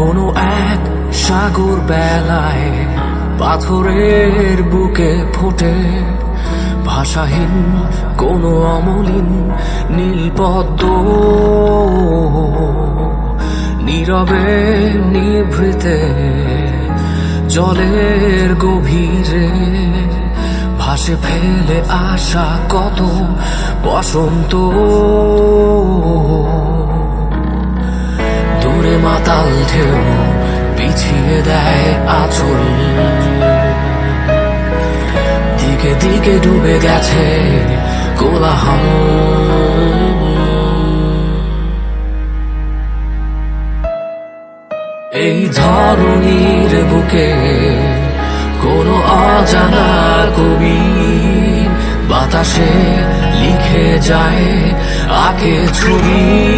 ভোর বেলায় পাথরের বুকে ফোটে। ভাষাহীন কোনো অমলিন নীলপদ্ম। নীরবে নিভৃতে জলের গভীরে ভাসে ফেলে আসা কত বসন্ত। মাতাল ঢেউ পিছিয়ে দেয় আচল। দিকে দিকে ডুবে গেছে কোলাহল। এই ধরনীর বুকে কোনো অজানা কবি বাতাসে লিখে যায় আগে ছবি।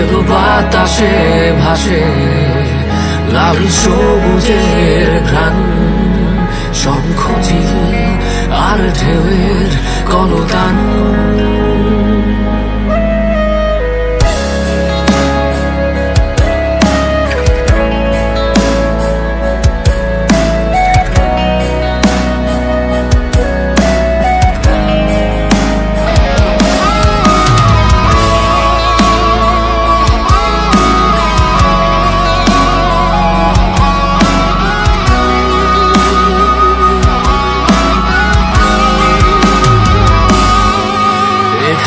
এগো বাতাসে ভাসে। লাল সবুজের ঘ্রাণ শঙ্খচিল আর ঢেউয়ের কলতান।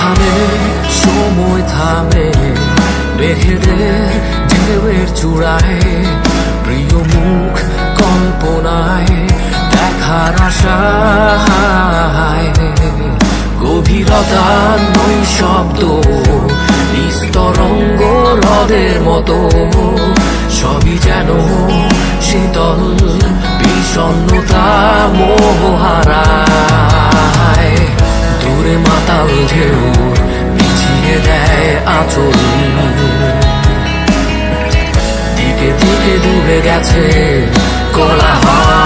এখানে সময় থামে, মেঘেদের ঢেউয়ের চূড়ায়, প্রিয় মুখ কল্পনায়, দেখার আশায়, গভীরতা নৈ শব্দ, নিস্তরঙ্গ হ্রদের মতো, সবই যেন শীতল, বিষণ্ণতা মোহারা করে মাতাল ঢেউ পিছিয়ে দেয় আচল। দিকে দিকে ডুবে গেছে কলা হয়